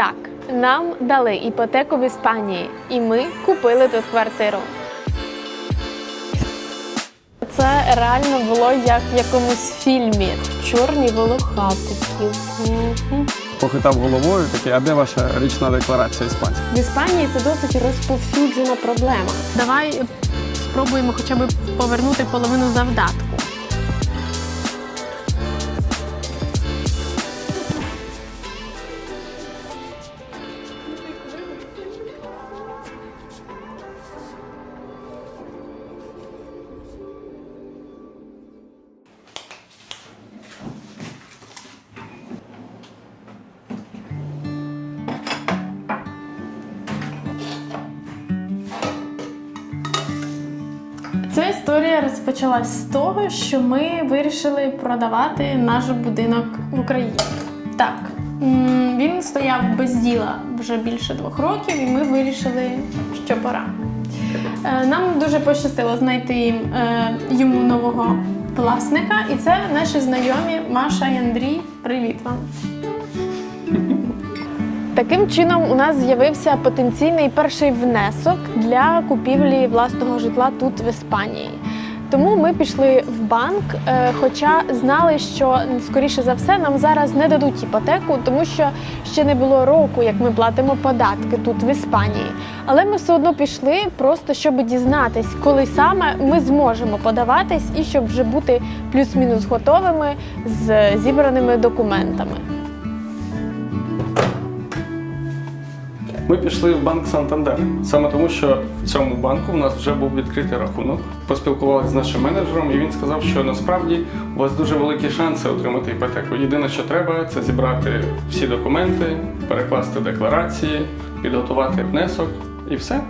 Так, нам дали іпотеку в Іспанії, і ми купили тут квартиру. Це реально було як в якомусь фільмі. Чорні волохатики. Похитав головою, такий, а де ваша річна декларація іспанська? В Іспанії це досить розповсюджена проблема. Давай спробуємо хоча б повернути половину завдатку. Розпочалась з того, що ми вирішили продавати наш будинок в Україні. Так, він стояв без діла вже більше двох років, і ми вирішили, що пора. Е, Нам дуже пощастило знайти е, йому нового власника, і це наші знайомі Маша і Андрій. Привіт вам! Таким чином, у нас з'явився потенційний перший внесок для купівлі власного житла тут в Іспанії. Тому ми пішли в банк, е, хоча знали, що скоріше за все нам зараз не дадуть іпотеку, тому що ще не було року, як ми платимо податки тут в Іспанії. Але ми все одно пішли, просто щоб дізнатись, коли саме ми зможемо подаватись і щоб вже бути плюс-мінус готовими з зібраними документами. Ми пішли в банк Сантандер, саме тому, що в цьому банку в нас вже був відкритий рахунок. Поспілкувалися з нашим менеджером, і він сказав, що насправді у вас дуже великі шанси отримати іпотеку. Єдине, що треба, це зібрати всі документи, перекласти декларації, підготувати внесок і все.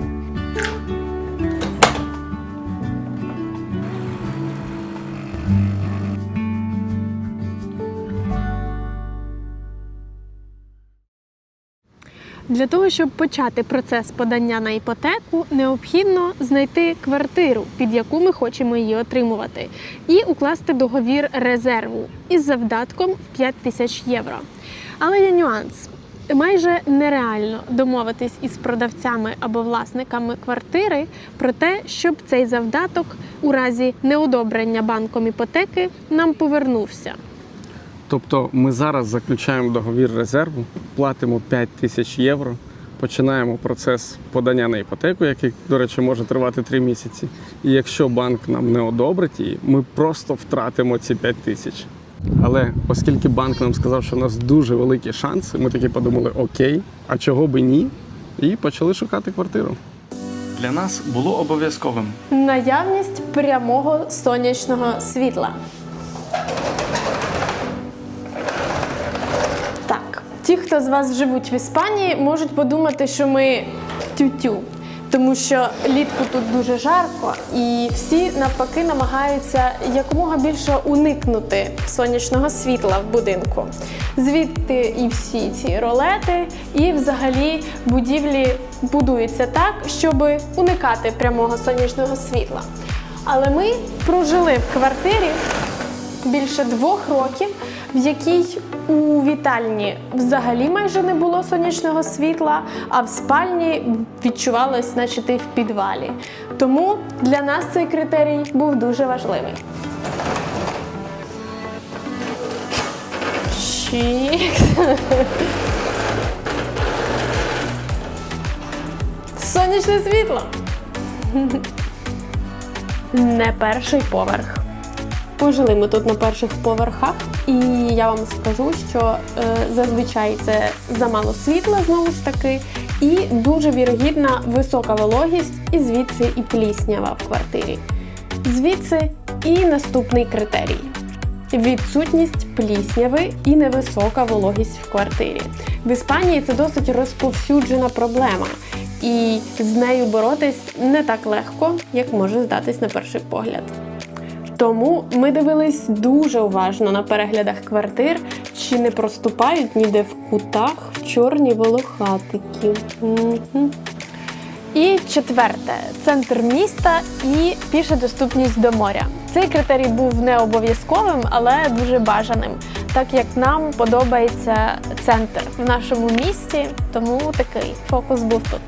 Для того, щоб почати процес подання на іпотеку, необхідно знайти квартиру, під яку ми хочемо її отримувати, і укласти договір резерву із завдатком в 5 тисяч євро. Але є нюанс. Майже нереально домовитись із продавцями або власниками квартири про те, щоб цей завдаток у разі неодобрення банком іпотеки нам повернувся. Тобто ми зараз заключаємо договір резерву, платимо 5 тисяч євро, починаємо процес подання на іпотеку, який, до речі, може тривати 3 місяці. І якщо банк нам не одобрить її, ми просто втратимо ці 5 тисяч. Але оскільки банк нам сказав, що у нас дуже великі шанси, ми таки подумали, окей, а чого би ні? І почали шукати квартиру. Для нас було обов'язковим Наявність прямого сонячного світла. Ті, хто з вас живуть в Іспанії, можуть подумати, що ми тютю. Тому що літку тут дуже жарко, і всі навпаки намагаються якомога більше уникнути сонячного світла в будинку. Звідти і всі ці ролети, і взагалі будівлі будуються так, щоб уникати прямого сонячного світла. Але ми прожили в квартирі більше двох років, в якій у вітальні взагалі майже не було сонячного світла, а в спальні відчувалось, наче ти в підвалі. Тому для нас цей критерій був дуже важливий. Чікс. Сонячне світло. Не перший поверх. Пожили ми тут на перших поверхах, і я вам скажу, що е, зазвичай це замало світла знову ж таки, і дуже вірогідна висока вологість, і звідси і пліснява в квартирі. Звідси і наступний критерій. Відсутність плісняви і невисока вологість в квартирі. В Іспанії це досить розповсюджена проблема, і з нею боротись не так легко, як може здатись на перший погляд. Тому ми дивились дуже уважно на переглядах квартир, чи не проступають ніде в кутах чорні волохатики. І четверте центр міста і піша доступність до моря. Цей критерій був не обов'язковим, але дуже бажаним. так як нам подобається центр в нашому місті, тому такий фокус був тут.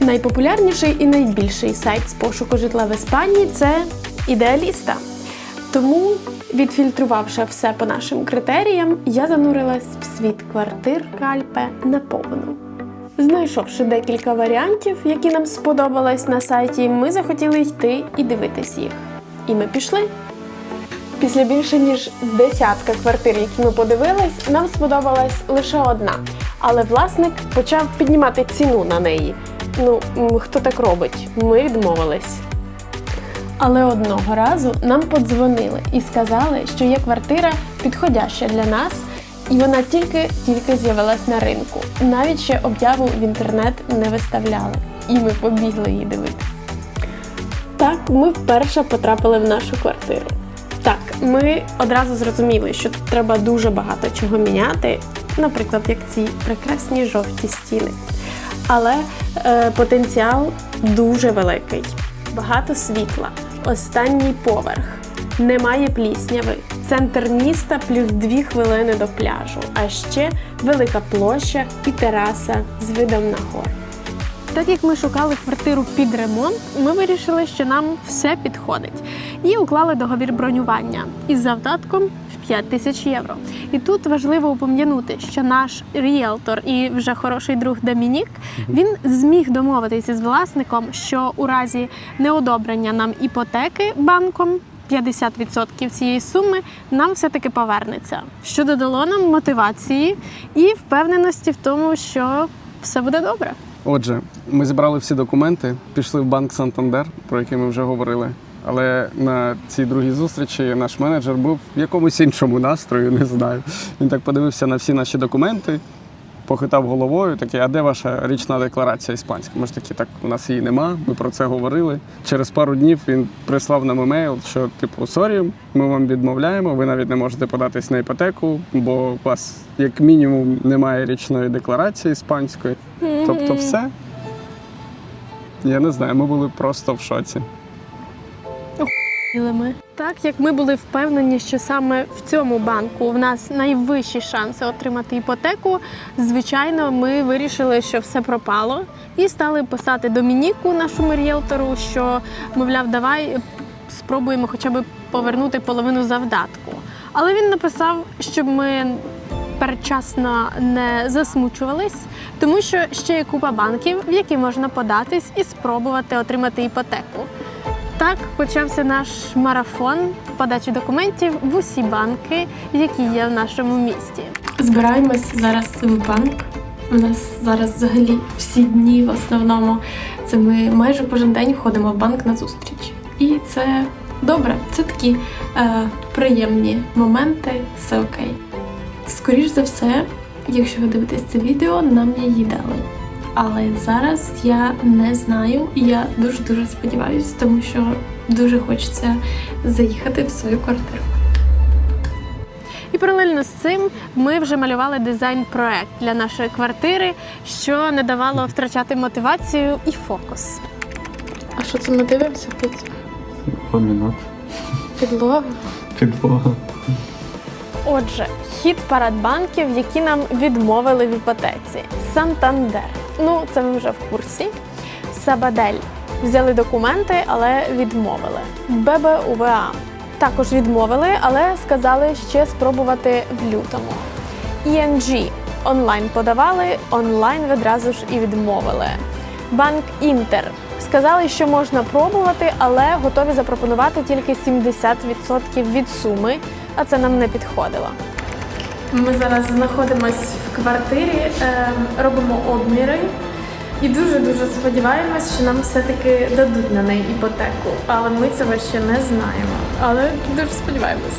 Найпопулярніший і найбільший сайт з пошуку житла в Іспанії це ідеаліста. Тому, відфільтрувавши все по нашим критеріям, я занурилась в світ квартир Кальпе наповну. Знайшовши декілька варіантів, які нам сподобались на сайті, ми захотіли йти і дивитись їх. І ми пішли. Після більше ніж десятка квартир, які ми подивились, нам сподобалась лише одна. Але власник почав піднімати ціну на неї. Ну, хто так робить? Ми відмовились. Але одного разу нам подзвонили і сказали, що є квартира підходяща для нас, і вона тільки-тільки з'явилась на ринку. Навіть ще об'яву в інтернет не виставляли. І ми побігли її дивитися. Так, ми вперше потрапили в нашу квартиру. Так, ми одразу зрозуміли, що тут треба дуже багато чого міняти, наприклад, як ці прекрасні жовті стіни. Але е, потенціал дуже великий. Багато світла, останній поверх, немає плісняви, центр міста плюс дві хвилини до пляжу, а ще велика площа і тераса з видом на гор. Так як ми шукали квартиру під ремонт, ми вирішили, що нам все підходить, і уклали договір бронювання. Із завдатком 5 тисяч євро. І тут важливо упом'янути, що наш ріелтор і вже хороший друг Домінік він зміг домовитися з власником, що у разі неодобрення нам іпотеки банком. 50% цієї суми нам все-таки повернеться, що додало нам мотивації і впевненості в тому, що все буде добре. Отже, ми зібрали всі документи, пішли в банк Сантандер, про який ми вже говорили. Але на цій другій зустрічі наш менеджер був в якомусь іншому настрою, не знаю. Він так подивився на всі наші документи, похитав головою, такий, а де ваша річна декларація іспанська? Ми ж такі, так у нас її нема, ми про це говорили. Через пару днів він прислав нам емейл, що типу сорі, ми вам відмовляємо, ви навіть не можете податись на іпотеку, бо у вас як мінімум немає річної декларації іспанської. Тобто, все. Я не знаю, ми були просто в шоці. Так як ми були впевнені, що саме в цьому банку в нас найвищі шанси отримати іпотеку, звичайно, ми вирішили, що все пропало, і стали писати Домініку, нашому ріелтору, що мовляв, давай спробуємо хоча б повернути половину завдатку. Але він написав, щоб ми передчасно не засмучувались, тому що ще є купа банків, в які можна податись і спробувати отримати іпотеку. Так почався наш марафон подачі документів в усі банки, які є в нашому місті. Збираємось зараз в банк. У нас зараз взагалі всі дні в основному. Це ми майже кожен день ходимо в банк на зустріч. І це добре, це такі е, приємні моменти, все окей. Скоріш за все, якщо ви дивитесь це відео, нам її дали. Але зараз я не знаю, і я дуже дуже сподіваюся, тому що дуже хочеться заїхати в свою квартиру. І паралельно з цим ми вже малювали дизайн-проект для нашої квартири, що не давало втрачати мотивацію і фокус. А що це ми дивимося під Ламінат, підлогу? підлога. Отже, хід парад банків, які нам відмовили в іпотеці. Сантандер. Ну, це ви вже в курсі. Сабадель. Взяли документи, але відмовили. ББУВА. Також відмовили, але сказали ще спробувати в лютому. ING. Онлайн подавали, онлайн відразу ж і відмовили. Банк Інтер. Сказали, що можна пробувати, але готові запропонувати тільки 70% від суми, а це нам не підходило. Ми зараз знаходимося в квартирі, е, робимо обміри і дуже дуже сподіваємось, що нам все-таки дадуть на неї іпотеку. Але ми цього ще не знаємо. Але дуже сподіваємось.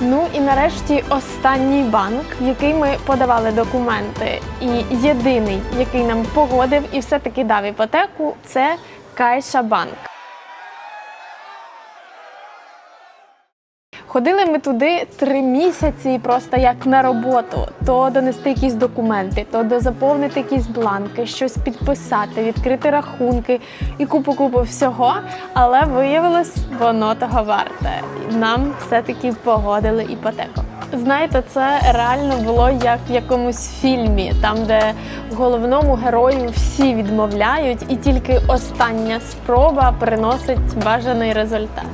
Ну і нарешті останній банк, в який ми подавали документи, і єдиний, який нам погодив і все-таки дав іпотеку, це Кайша Банк. Ходили ми туди три місяці, просто як на роботу. То донести якісь документи, то дозаповнити якісь бланки, щось підписати, відкрити рахунки і купу-купу всього. Але виявилось, воно того варте. Нам все-таки погодили іпотеку. Знаєте, це реально було як в якомусь фільмі, там, де головному герою всі відмовляють, і тільки остання спроба приносить бажаний результат.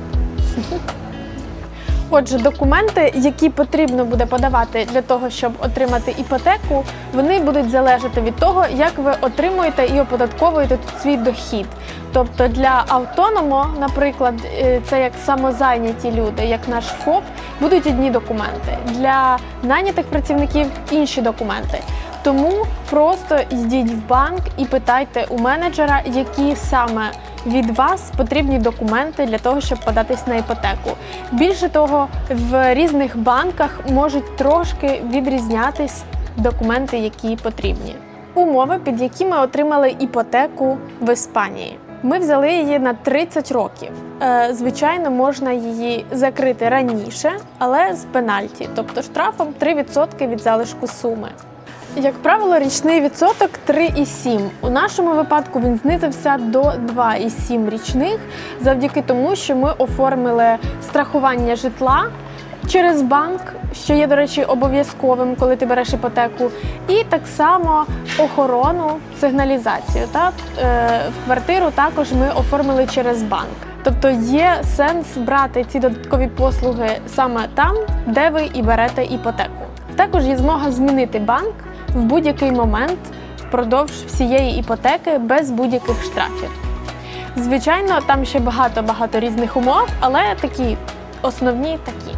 Отже, документи, які потрібно буде подавати для того, щоб отримати іпотеку, вони будуть залежати від того, як ви отримуєте і оподатковуєте тут свій дохід. Тобто для автономо, наприклад, е, це як самозайняті люди, як наш ФОП, будуть одні документи. Для найнятих працівників інші документи. Тому просто йдіть в банк і питайте у менеджера, які саме від вас потрібні документи для того, щоб податись на іпотеку. Більше того, в різних банках можуть трошки відрізнятись документи, які потрібні. Умови, під які ми отримали іпотеку в Іспанії. Ми взяли її на 30 років. Е, Звичайно, можна її закрити раніше, але з пенальті, тобто штрафом 3% від залишку суми. Як правило, річний відсоток 3,7. У нашому випадку він знизився до 2,7 річних завдяки тому, що ми оформили страхування житла через банк, що є, до речі, обов'язковим, коли ти береш іпотеку, і так само охорону, сигналізацію. Та е, в квартиру також ми оформили через банк. Тобто є сенс брати ці додаткові послуги саме там, де ви і берете іпотеку. Також є змога змінити банк в будь-який момент впродовж всієї іпотеки без будь-яких штрафів. Звичайно, там ще багато-багато різних умов, але такі основні такі.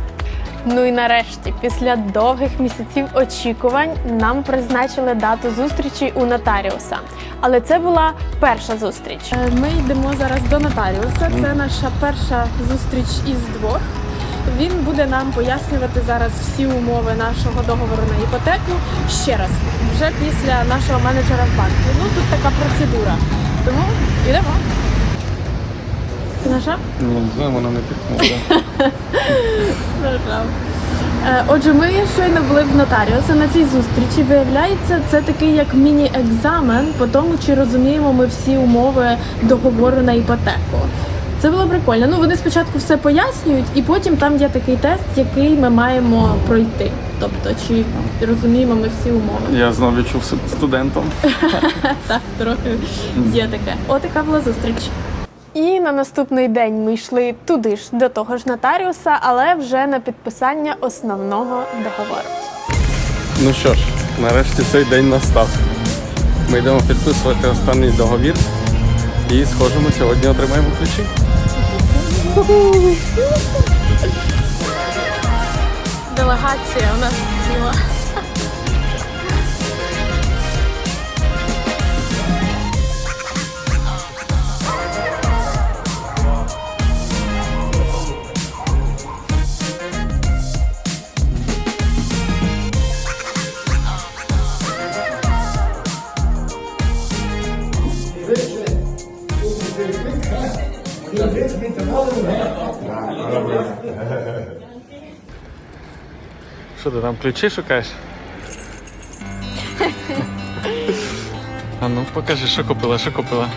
Ну і нарешті, після довгих місяців очікувань, нам призначили дату зустрічі у нотаріуса. Але це була перша зустріч. Е, Ми йдемо зараз до нотаріуса. Це наша перша зустріч із двох. Він буде нам пояснювати зараз всі умови нашого договору на іпотеку ще раз, вже після нашого менеджера в банку. Ну тут така процедура. Тому йдемо. Ти нажав? Ні, не знаю, вона не піхнула. Нажав. Е, Отже, ми щойно були в нотаріуса на цій зустрічі. Виявляється, це такий як міні-екзамен по тому, чи розуміємо ми всі умови договору на іпотеку. Це було прикольно. Ну вони спочатку все пояснюють, і потім там є такий тест, який ми маємо пройти. Тобто, чи розуміємо ми всі умови. Я знову відчув себе студентом. Так, трохи є таке. Отака була зустріч. І на наступний день ми йшли туди ж до того ж нотаріуса, але вже на підписання основного договору. Ну що ж, нарешті цей день настав. Ми йдемо підписувати останній договір і схоже, ми сьогодні отримаємо ключі. Делегація у нас ціла. Що ти там ключі шукаєш? А ну покажи, що купила, що купила.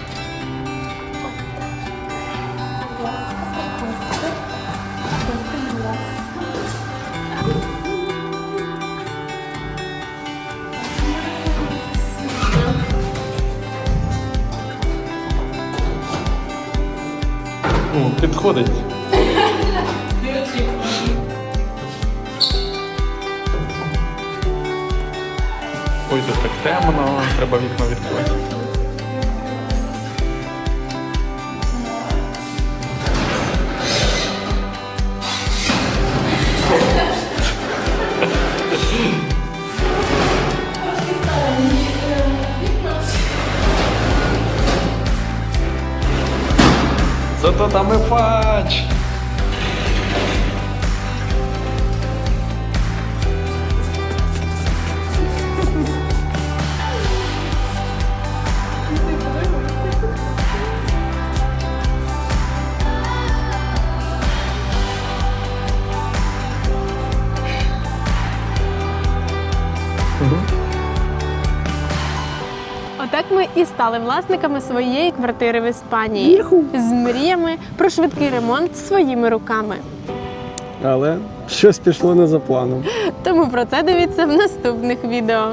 О, підходить. Темно, треба вікно відкрити. Зато там і патч. Ми і стали власниками своєї квартири в Іспанії з мріями про швидкий ремонт своїми руками. Але щось пішло не за планом. Тому про це дивіться в наступних відео.